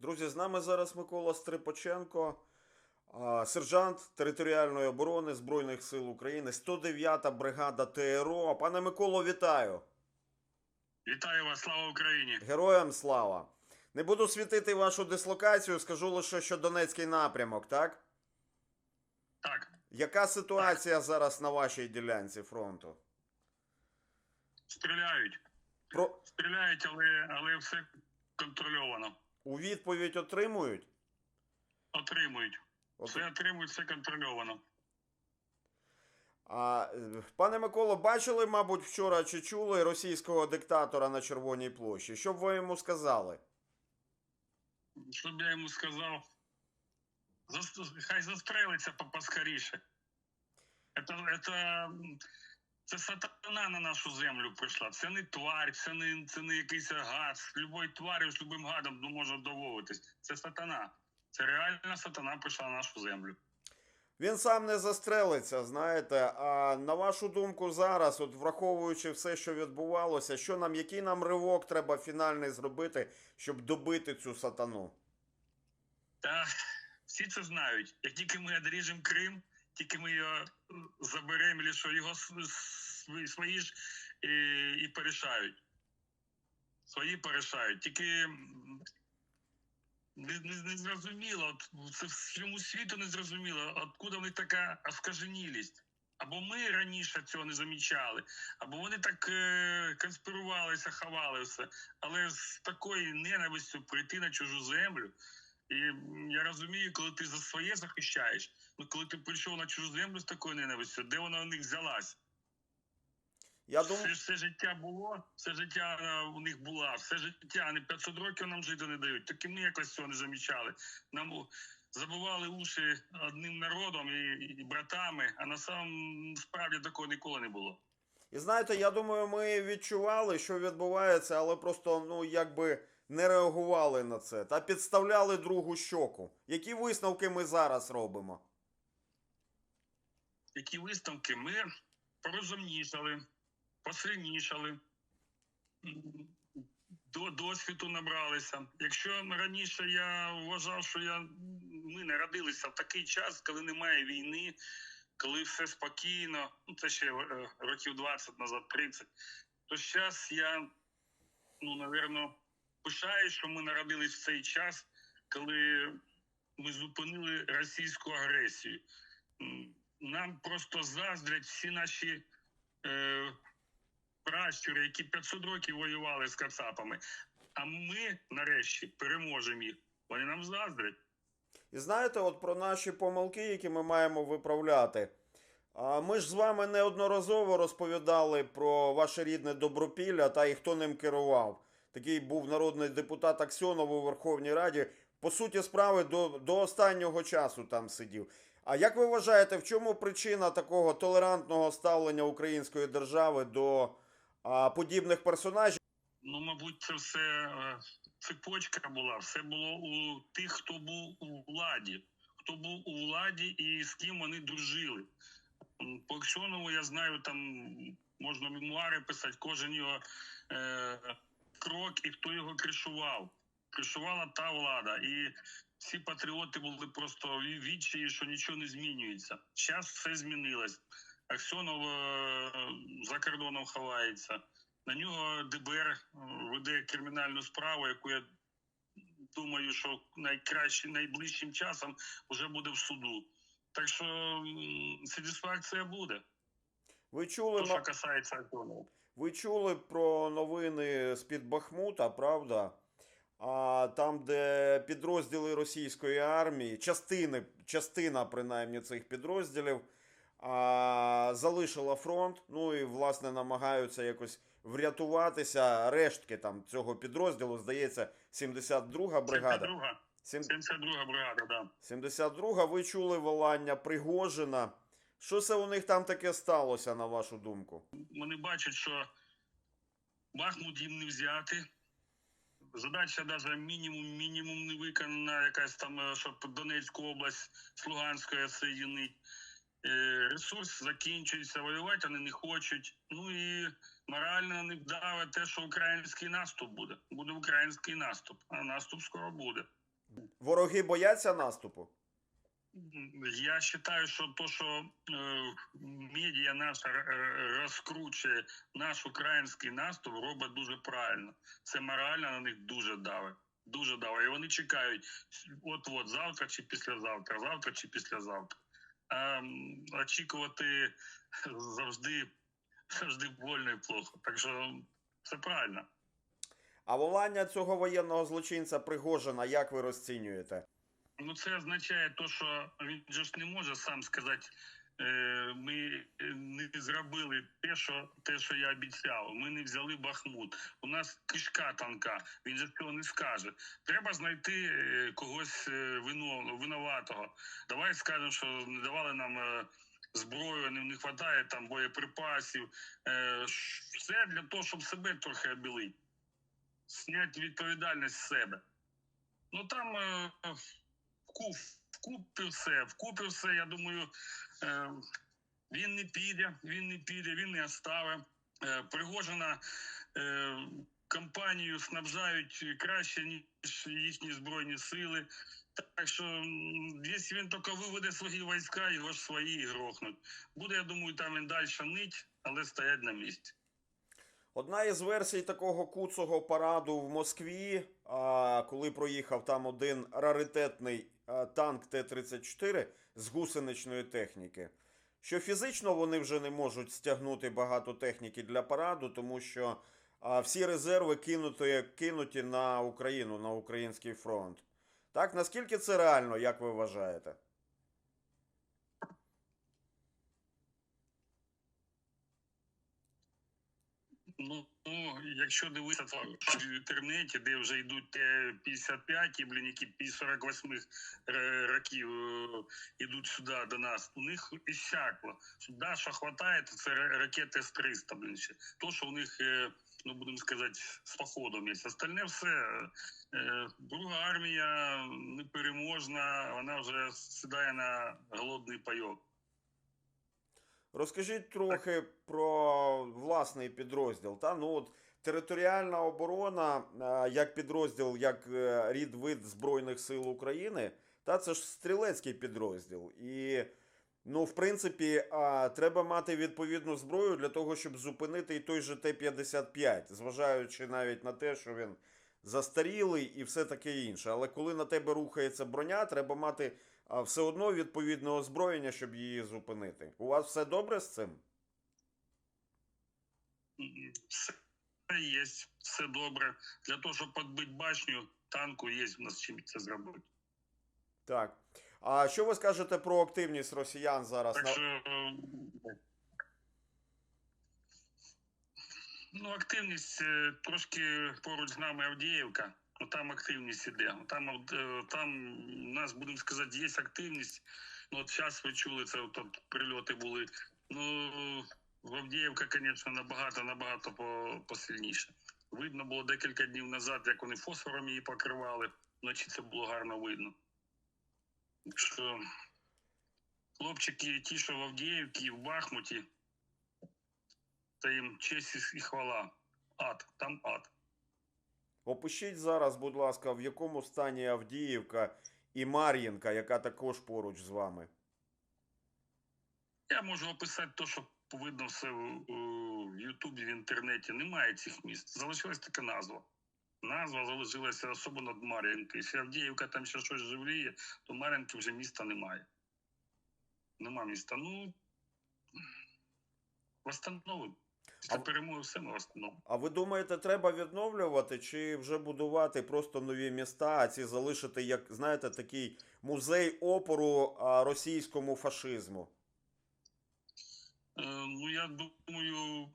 Друзі, з нами зараз Микола Стрипаченко, сержант територіальної оборони Збройних сил України, 109-та бригада ТРО. Пане Миколо, вітаю! Вітаю вас, слава Україні! Героям слава! Не буду світити вашу дислокацію, скажу лише, що Донецький напрямок, так? Так, Яка ситуація зараз на вашій ділянці фронту? стріляють. Про... Стріляють, але, але все контрольовано. У відповідь отримують? Отримують. Все отримують, все контрольовано. А, пане Миколо, бачили, мабуть, вчора чи чули російського диктатора на Червоній площі? Що б ви йому сказали? Щоб я йому сказав, хай застрелиться по- поскоріше. Это, это, це сатана на нашу землю прийшла. Це не тварь, це не, це не якийсь гад. З любою тварю, з любим гадом ну, може домовитись. Це сатана. Це реальна сатана прийшла на нашу землю. Він сам не застрелиться, знаєте. А на вашу думку, зараз, от враховуючи все, що відбувалося, що нам, який нам ривок треба фінальний зробити, щоб добити цю сатану? Та всі це знають. Як тільки ми одріжемо Крим, тільки ми його е, заберемо, що його свої ж і, і порішають. Свої порішають. Тільки не, не, не зрозуміло, це всьому світу не зрозуміло, откуда в них така оскаженілість. Або ми раніше цього не замічали, або вони так е, конспірувалися, ховали все. Але з такою ненавистю прийти на чужу землю. І я розумію, коли ти за своє захищаєш, коли ти прийшов на чужу землю з такою ненавистю, де вона у них взялась? Я Все, все життя було, все життя е, у них була, все життя, вони 500 років нам жити не дають. Так і ми якось цього не замічали. Нам забували уші одним народом і, і братами, а на самом справді такого ніколи не було. і знаєте, я думаю, ми відчували, що відбувається, але просто ну якби не реагували на це та підставляли другу щоку. Які висновки ми зараз робимо? Які висновки ми порозумнішали, посильнішали, до досвіду набралися. Якщо раніше я вважав, що я, ми народилися в такий час, коли немає війни, коли все спокійно, ну це ще е, років 20 назад, 30, то зараз я, ну, напевно, пишаю, що ми народились в цей час, коли ми зупинили російську агресію. Нам просто заздрять всі наші е, пращури, які 500 років воювали з кацапами. А ми нарешті переможемо їх. Вони нам заздрять. І знаєте, от про наші помилки, які ми маємо виправляти. А ми ж з вами неодноразово розповідали про ваше рідне Добропілля та і хто ним керував. Такий був народний депутат Аксьонов у Верховній Раді. По суті, справи до, до останнього часу там сидів. А як ви вважаєте, в чому причина такого толерантного ставлення української держави до а, подібних персонажів? Ну, мабуть, це все е, цепочка була. Все було у тих, хто був у владі, хто був у владі і з ким вони дружили. По Аксьонову я знаю, там можна мемуари писати, кожен його е, крок і хто його кришував. Кришувала та влада. І всі патріоти були просто в відчаї, що нічого не змінюється. Зараз все змінилось. Аксьонов е, за кордоном ховається. На нього ДБР е, веде кримінальну справу, яку я думаю, що найкраще найближчим часом вже буде в суду. Так що сатисфакція буде. Ви чули, То, що касається Антонова. Ви чули про новини з-під Бахмута, правда? А там, де підрозділи російської армії, частини, частина принаймні цих підрозділів, а, залишила фронт, ну і власне намагаються якось врятуватися. Рештки там цього підрозділу, здається, 72-га бригада. 72 Сім- 72 бригада, да. 72-га, ви чули волання Пригожина. Що це у них там таке сталося, на вашу думку? Вони бачать, що Бахмут їм не взяти. Задача навіть мінімум, мінімум не виконана, якась там, е, щоб Донецьку область з Луганської соєдинить. Е, Ресурс закінчується, воювати вони не хочуть. Ну і морально не вдаве те, що український наступ буде. Буде український наступ, а наступ скоро буде. Вороги бояться наступу? Я считаю, що то, що е, медіа наша е, розкручує наш український наступ, робить дуже правильно. Це морально на них дуже давить. Дуже давить. І вони чекають от-от завтра чи післязавтра, завтра чи післязавтра. А очікувати завжди, завжди больно і плохо. Так що це правильно. А волання цього воєнного злочинця Пригожина, як ви розцінюєте? Ну, це означає то, що він же ж не може сам сказати, е, ми не зробили те, що те, що я обіцяв. Ми не взяли Бахмут. У нас кишка танка. Він же цього не скаже. Треба знайти е, когось е, вино, винуватого. Давай скажемо, що не давали нам. Зброю не, вистачає там боєприпасів. Все для того, щоб себе трохи обілити. Зняти відповідальність з себе. Ну там вкупі все, вкупі все, я думаю, е, він не піде, він не піде, він не оставить. Е, Пригожина е, компанію снабжають краще, ніж їхні збройні сили. Так що, якщо він тільки виведе свої війська, його ж свої грохнуть. Буде, я думаю, там він далі нить, але стоять на місці. Одна із версій такого куцого параду в Москві, коли проїхав там один раритетний танк Т-34 з гусеничної техніки, що фізично вони вже не можуть стягнути багато техніки для параду, тому що всі резерви кинуті, кинуті на Україну, на український фронт. Так, наскільки це реально, як ви вважаєте? Ну, ну, якщо дивитися в інтернеті, де вже йдуть Т-55, і, блін, які Пі-48 р- років е, йдуть сюди до нас, у них іщакло. Да, що хватає, це ра- ракети С-300, блін, ще. То, що у них, е, ну, будемо сказати, з походом є. Остальне все. Е, Друга армія непереможна, вона вже сідає на голодний пайок. Розкажіть трохи про власний підрозділ. Та? Ну, от, територіальна оборона як підрозділ, як е, рід вид Збройних сил України, та це ж стрілецький підрозділ. І, ну, в принципі, треба мати відповідну зброю для того, щоб зупинити і той же Т-55, зважаючи навіть на те, що він застарілий і все таке інше. Але коли на тебе рухається броня, треба мати а, все одно відповідне озброєння, щоб її зупинити. У вас все добре з цим? Все є, все добре. Для того, щоб підбити башню, танку є в нас чим це зробити. Так. А що ви скажете про активність росіян зараз? Так що, е, ну, активність е, трошки поруч з нами Авдіївка. Ну, там активність іде. Там, е, там у нас, будемо сказати, є активність. Ну, от зараз ви чули, це от, от прильоти були. Ну, Авдіївка, звісно, набагато, набагато посильніше. Видно було декілька днів назад, як вони фосфором її покривали. Вночі це було гарно видно. Що хлопчики, ті, що в Авдіївці, в Бахмуті, це їм честь і хвала. Ад, там ад. Опишіть зараз, будь ласка, в якому стані Авдіївка і Мар'їнка, яка також поруч з вами. Я можу описати те, що видно все в, Ютубі, в інтернеті. Немає цих міст. Залишилась така назва. Назва залишилася особо над Мар'їнкою. Якщо Авдіївка там ще щось живліє, то Мар'їнки вже міста немає. Нема міста. Ну, восстановимо. Після А- перемоги все ми восстановимо. А ви думаєте, треба відновлювати чи вже будувати просто нові міста, а ці залишити, як знаєте, такий музей опору російському фашизму? Е, Ну, я думаю,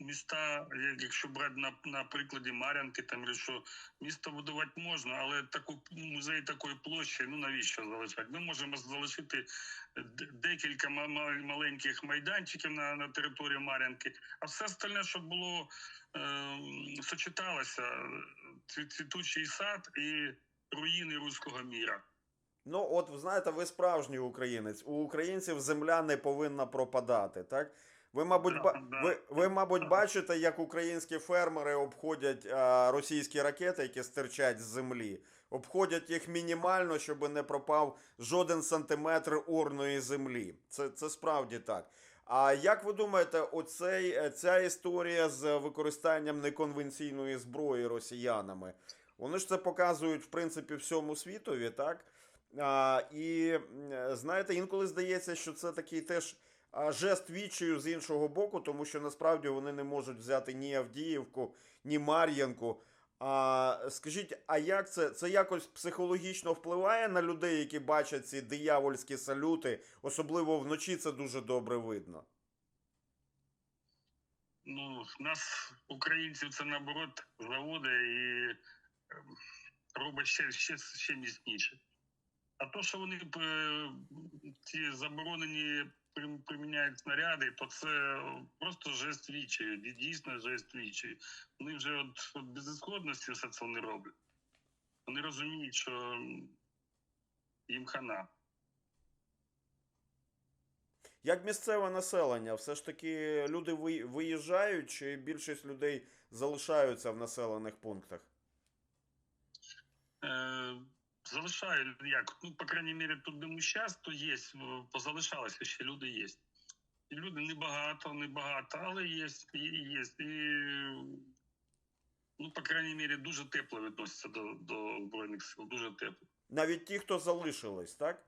міста, якщо брати на, на прикладі Мар'янки, там що місто будувати можна, але таку музей такої площі, ну навіщо залишати? Ми можемо залишити декілька ма- ма- маленьких майданчиків на, на території Мар'янки, а все остальне, щоб було е, сочеталося цвітучий сад і руїни руського міра. Ну, от знаєте, ви справжній українець. У українців земля не повинна пропадати, так? Ви, мабуть, Да, ба- да. ви, ви, мабуть, бачите, як українські фермери обходять а, російські ракети, які стирчать з землі. Обходять їх мінімально, щоб не пропав жоден сантиметр урної землі. Це, це справді так. А як ви думаєте, оцей, ця історія з використанням неконвенційної зброї росіянами? Вони ж це показують, в принципі, всьому світові, так? А, і знаєте, інколи здається, що це такий теж жест відчаю з іншого боку, тому що насправді вони не можуть взяти ні Авдіївку, ні Мар'янку. А скажіть, а як це? Це якось психологічно впливає на людей, які бачать ці диявольські салюти, особливо вночі це дуже добре видно. Ну, нас, українців, це наоборот заводить і ем, робить ще, ще, ще міцніше. А то, що вони е, ці заборонені приміняють снаряди, то це просто жест відчаю, ді- дійсно жест відчаю. Вони вже от, от безісходності все це вони роблять. Вони розуміють, що їм хана. Як місцеве населення, все ж таки люди виїжджають, чи більшість людей залишаються в населених пунктах? Е, залишаю, як, ну, по крайній мірі, тут, де ми зараз, то є, позалишалося, ще люди є. І люди небагато, небагато, але є, є, є. І, ну, по крайній мірі, дуже тепло відносяться до, до Збройних сил, дуже тепло. Навіть ті, хто залишились, так?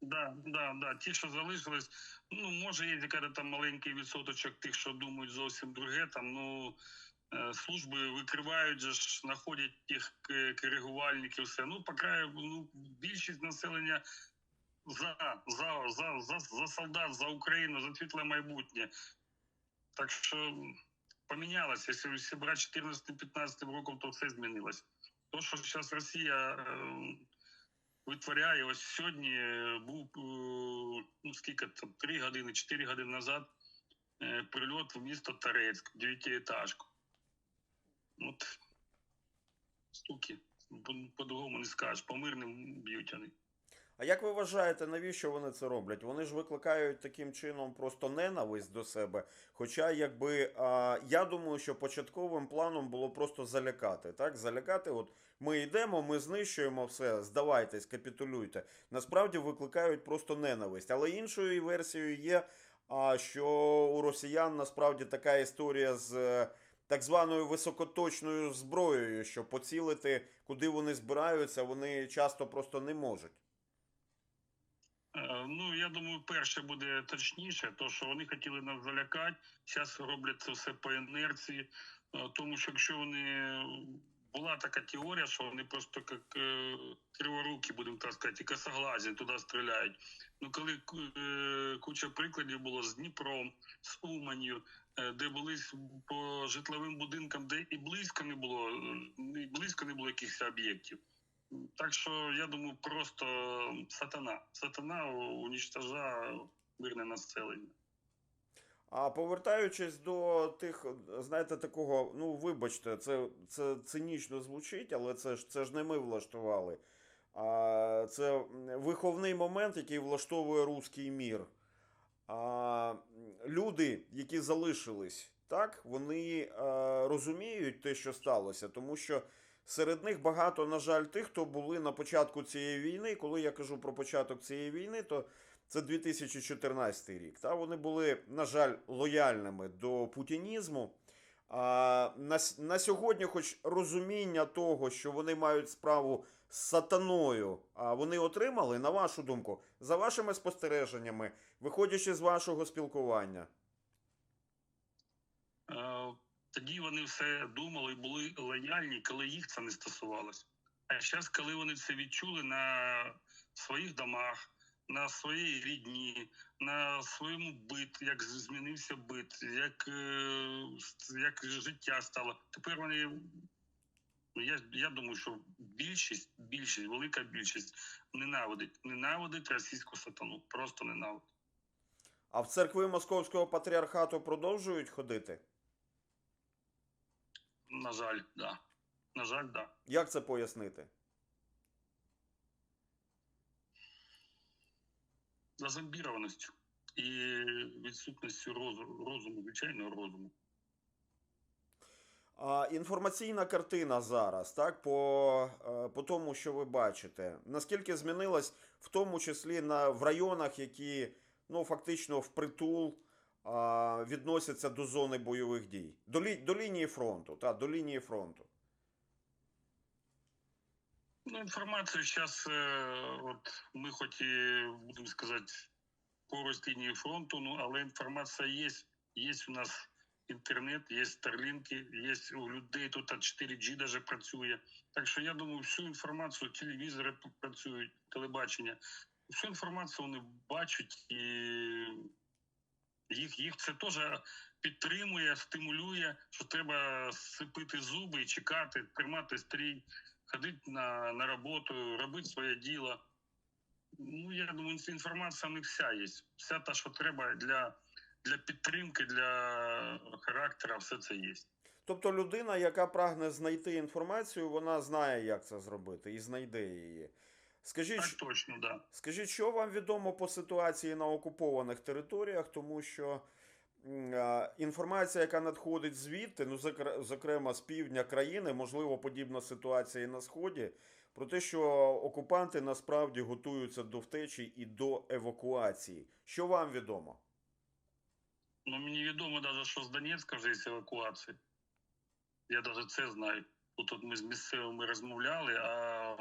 Да, да, да. Ті, що залишились, ну, може, є там маленький відсоточок тих, що думають зовсім друге, там, ну, служби викривають же ж, знаходять тих к- коригувальників, все. Ну, поки ну, більшість населення за, за, за, за, за солдат, за Україну, за світле майбутнє. Так що помінялося. Якщо, якщо брати 14-15 роком, то все змінилось. То, що зараз Росія е, витворяє, ось сьогодні е, був е, ну скільки там 3 години, 4 години назад е, прильот в місто Торецьк, дев'ятиэтажку. От стуки. По- По-другому не скажеш, по мирним б'ють вони. А як ви вважаєте, навіщо вони це роблять? Вони ж викликають таким чином просто ненависть до себе. Хоча, якби а, я думаю, що початковим планом було просто залякати. Так, залякати, от ми йдемо, ми знищуємо все, здавайтесь, капітулюйте. Насправді викликають просто ненависть. Але іншою версією є, а, що у росіян насправді така історія з. Так званою високоточною зброєю, що поцілити, куди вони збираються, вони часто просто не можуть. Е, Ну, я думаю, перше буде точніше, то що вони хотіли нас залякати. Зараз роблять це все по інерції. Е, Тому що якщо вони була така теорія, що вони просто як е, криворукі, будемо так сказати, косоглазі туди стріляють. Ну, коли е, куча прикладів було з Дніпром, з Уманью, е, де були по житловим будинкам, де і близько не було, і близько не було якихось об'єктів. Так що я думаю, просто сатана. Сатана уничтожає мирне населення. А повертаючись до тих, знаєте, такого, ну вибачте, це, це цинічно звучить, але це ж це ж не ми влаштували. А це виховний момент, який влаштовує руський мір. А, люди, які залишились, так, вони е, розуміють те, що сталося, тому що серед них багато, на жаль, тих, хто були на початку цієї війни. Коли я кажу про початок цієї війни, то це 2014 рік. Та вони були, на жаль, лояльними до путінізму. А на, на сьогодні, хоч розуміння того, що вони мають справу з сатаною, а вони отримали, на вашу думку, за вашими спостереженнями, виходячи з вашого спілкування. Е, Тоді вони все думали і були лояльні, коли їх це не стосувалося. А зараз, коли вони це відчули на своїх домах, на своїй рідні, на своєму бит, як змінився бит, як, е, як життя стало. Тепер вони. Ну, я, я думаю, що більшість, більшість, велика більшість ненавидить, ненавидить російську сатану. Просто ненавидить. А в церкви Московського патріархату продовжують ходити? На жаль, да. На жаль, да. Як це пояснити? Зазомбірованістю. і відсутністю розуму, звичайного розуму. Інформаційна картина зараз, так, по, е, по тому, що ви бачите, наскільки змінилась, в тому числі на, в районах, які ну, фактично впритул а, відносяться до зони бойових дій, до, лі, до лінії фронту, та, до лінії фронту. Ну, інформацію зараз, от ми хоч і будемо сказати, поруч лінії фронту, ну але інформація є. Є у нас інтернет, є старлінки, є у людей тут 4G даже працює. Так що я думаю, всю інформацію, телевізори працюють, телебачення, всю інформацію вони бачать і їх, їх це теж підтримує, стимулює, що треба сцепити зуби і чекати, тримати стрій, ходити на, на роботу, робити своє діло. Ну, я думаю, ця інформація не вся є. Вся та, що треба для, для підтримки, для характера, все це є. Тобто людина, яка прагне знайти інформацію, вона знає, як це зробити, і знайде її. Скажіть, Так точно. Да. Скажіть, що вам відомо по ситуації на окупованих територіях, тому що інформація, яка надходить звідти, ну зокрема з півдня країни, можливо, подібна ситуація і на сході, про те, що окупанти насправді готуються до втечі і до евакуації. Що вам відомо? Ну, мені відомо навіть, що з Донецька вже є евакуація. Я навіть це знаю. Тут ми з місцевими розмовляли, а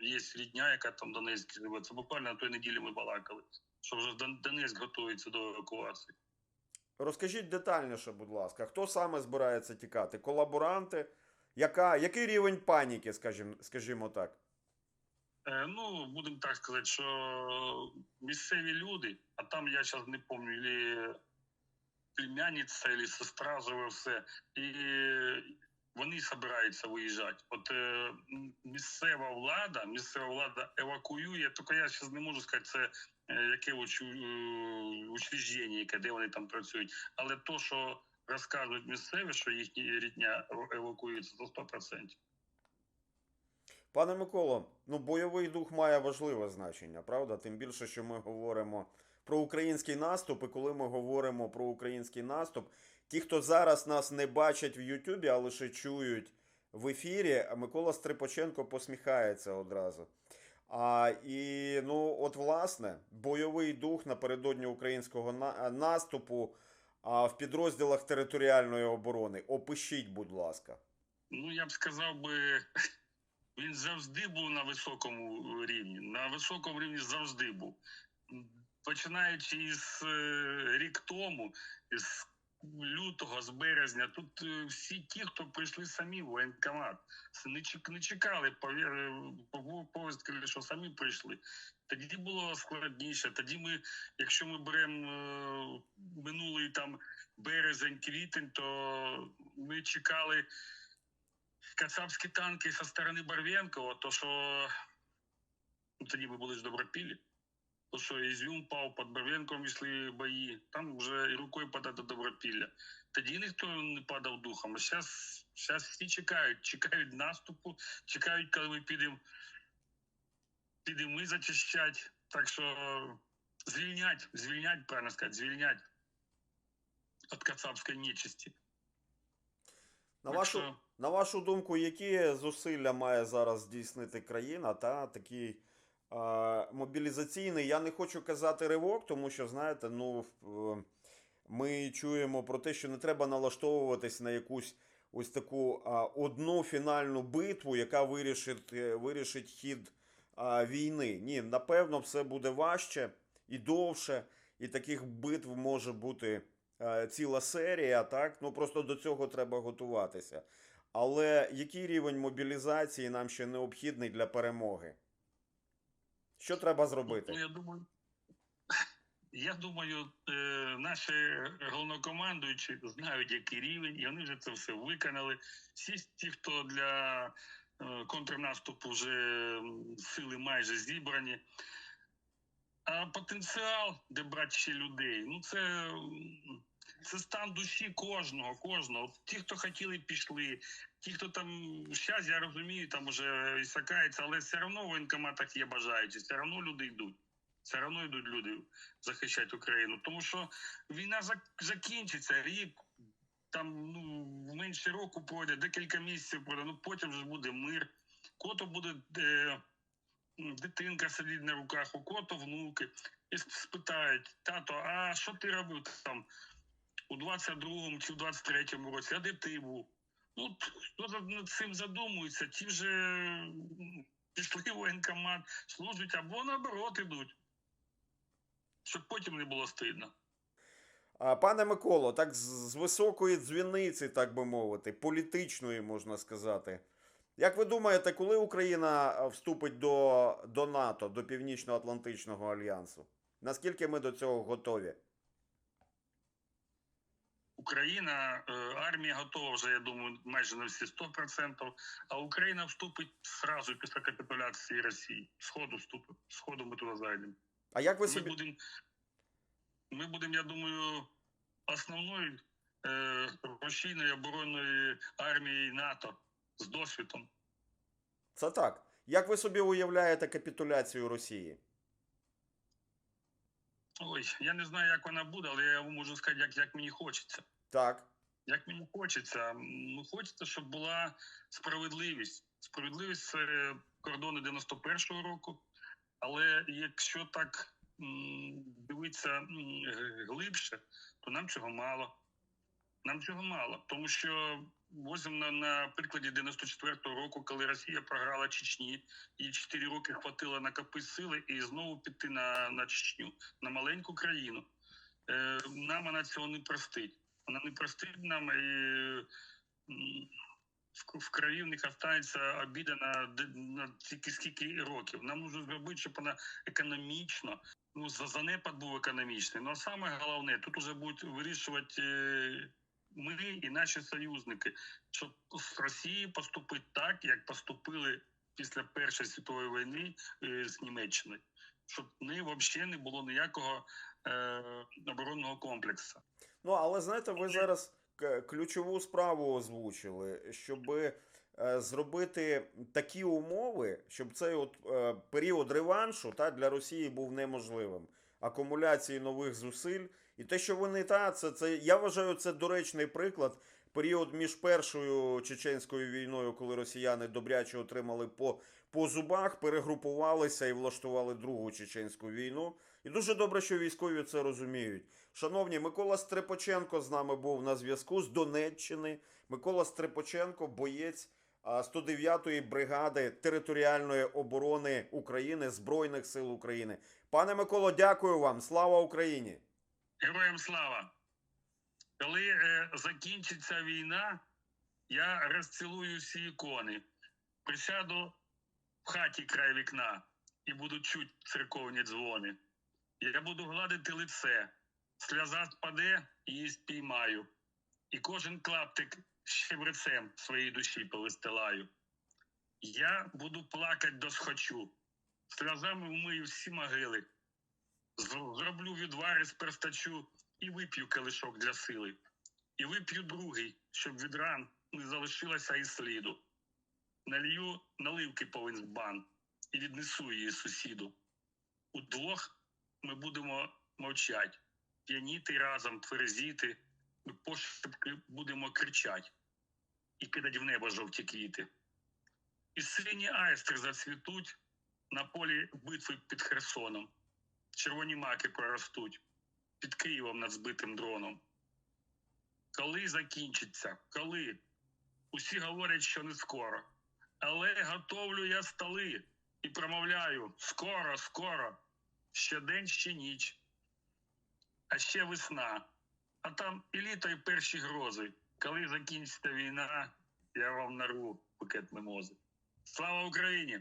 є рідня, яка там в Донецьку живе. Це буквально на той неділі ми балакали, що вже Донецьк готується до евакуації. Розкажіть детальніше, будь ласка, хто саме збирається тікати? Колаборанти? Яка, який рівень паніки, скажімо, скажімо так? Е, ну, будемо так сказати, що місцеві люди, а там я зараз не пам'ятаю, племянниця, або сестра живе все, і вони збираються виїжджати. От е, місцева влада, місцева влада евакуює, тільки я зараз не можу сказати, це яке учу, е, учреждення, яке, де вони там працюють. Але то, що розказують місцеві, що їхні рідня евакуюється, то 100%. Пане Миколо, ну бойовий дух має важливе значення, правда? Тим більше, що ми говоримо про український наступ, і коли ми говоримо про український наступ, ті, хто зараз нас не бачать в Ютубі, а лише чують в ефірі, Микола Стрипоченко посміхається одразу. А, і ну, от власне, бойовий дух напередодні українського на- наступу а, в підрозділах територіальної оборони. Опишіть, будь ласка. Ну, я б сказав би, він завжди був на високому рівні. На високому рівні завжди був. Починаючи із е, рік тому, з лютого, з березня, тут е, всі ті, хто прийшли самі в воєнкомат, не, чек- не чекали пові- повістки, що самі прийшли. Тоді було складніше. Тоді ми, якщо ми беремо е, минулий там березень, квітень, то ми чекали кацапські танки зі сторони Барвенкова, то що ну, тоді ми були ж в Добропіллі, то що Ізюм пав під Барвенковим йшли бої, там вже і рукою подати до Добропілля. Тоді ніхто не падав духом. А зараз, зараз всі чекають, чекають наступу, чекають, коли ми підемо підемо ми зачищати. Так що звільнять, звільнять, правильно сказати, звільнять від кацапської нечисті. На Так вашу, що- на вашу думку, які зусилля має зараз здійснити країна та такий е, мобілізаційний, я не хочу казати ривок, тому що, знаєте, ну, е, ми чуємо про те, що не треба налаштовуватись на якусь ось таку одну фінальну битву, яка вирішить, е, вирішить хід війни. Ні, напевно, все буде важче і довше, і таких битв може бути е, ціла серія, так? Ну просто до цього треба готуватися. Але який рівень мобілізації нам ще необхідний для перемоги? Що треба зробити? Ну, я думаю, я думаю, е, наші головнокомандуючі знають, який рівень, і вони вже це все виконали. Всі ті, хто для е, контрнаступу вже сили майже зібрані. А потенціал, де брати ще людей, ну це, це стан душі кожного, кожного. Ті, хто хотіли, пішли. Ті, хто там зараз, я розумію, там уже ісакається, але все одно в воєнкоматах є бажаючі, все одно люди йдуть. Все одно йдуть люди захищати Україну. Тому що війна закінчиться, рік, там ну, менше року пройде, декілька місяців пройде, ну потім вже буде мир. Кото буде е, дитинка сидить на руках, у кото внуки. І спитають, тато, а що ти робив там у 22-му чи в 23-му році, а де ти був? Ну, хто над цим задумується, ті вже пішли в воєнкомат, служать або наоборот ідуть. Щоб потім не було стидно. Пане Миколо, так з, високої дзвіниці, так би мовити, політичної, можна сказати. Як ви думаєте, коли Україна вступить до, до НАТО, до Північно-Атлантичного альянсу? Наскільки ми до цього готові? Україна, е, армія готова вже, я думаю, майже на всі 100%, а Україна вступить сразу після капітуляції Росії. Сходу вступить. Сходу ми туди зайдемо. А як ви Ми будемо, ми будем, я думаю, основною е, рушійною оборонної армії НАТО з досвідом. Це так. Як ви собі уявляєте капітуляцію Росії? Ой, я не знаю, як вона буде, але я можу сказати, як, як мені хочеться. Так. Як мені хочеться, ну хочеться, щоб була справедливість. Справедливість це кордони 91-го року. Але якщо так дивитися глибше, то нам цього мало. Нам цього мало, тому що возьмемо на, на прикладі 94-го року, коли Росія програла Чечні, і 4 роки хватило накопити сили і знову піти на, на Чечню, на маленьку країну. Е, нам вона цього не простить. Вона не простить нам і в, в крові в них останеться обіда на, на тільки скільки років. Нам нужно зробити, щоб вона економічно, ну за- занепад був економічний. Ну а саме головне, тут уже будуть вирішувати е, ми і наші союзники, щоб з Росії поступити так, як поступили після Першої світової війни е, з Німеччиною. Щоб в неї взагалі не було ніякого е, оборонного комплексу. Ну, але знаєте, ви зараз ключову справу озвучили, щоб зробити такі умови, щоб цей от е, період реваншу та, для Росії був неможливим. Акумуляції нових зусиль. І те, що вони та, це, це я вважаю, це доречний приклад. Період між першою чеченською війною, коли росіяни добряче отримали по, по зубах, перегрупувалися і влаштували другу чеченську війну. І дуже добре, що військові це розуміють. Шановні, Микола Стрепоченко з нами був на зв'язку з Донеччини. Микола Стрепоченко, боєць а, 109-ї бригади територіальної оборони України Збройних сил України. Пане Миколо, дякую вам. Слава Україні! Героям слава! Коли е, закінчиться війна, я розцілую всі ікони, присяду в хаті край вікна і буду чуть церковні дзвони. Я буду гладити лице, сльоза спаде і її спіймаю. І кожен клаптик щебрецем своїй душі повистилаю. Я буду плакать до схочу, сльозами вмию всі могили. Зроблю відвари з перстачу і вип'ю калишок для сили. І вип'ю другий, щоб від ран не залишилося і сліду. Налью наливки повинен бан і віднесу її сусіду. Удвох ми будемо мовчать, п'яніти разом, тверезіти, ми пошепки будемо кричать і кидать в небо жовті квіти. І сині айстри зацвітуть на полі битви під Херсоном червоні маки проростуть під Києвом над збитим дроном. Коли закінчиться? Коли? Усі говорять, що не скоро. Але готовлю я столи і промовляю скоро, скоро, ще день, ще ніч, а ще весна. А там і літо, і перші грози. Коли закінчиться війна, я вам нарву букет мимози. Слава Україні!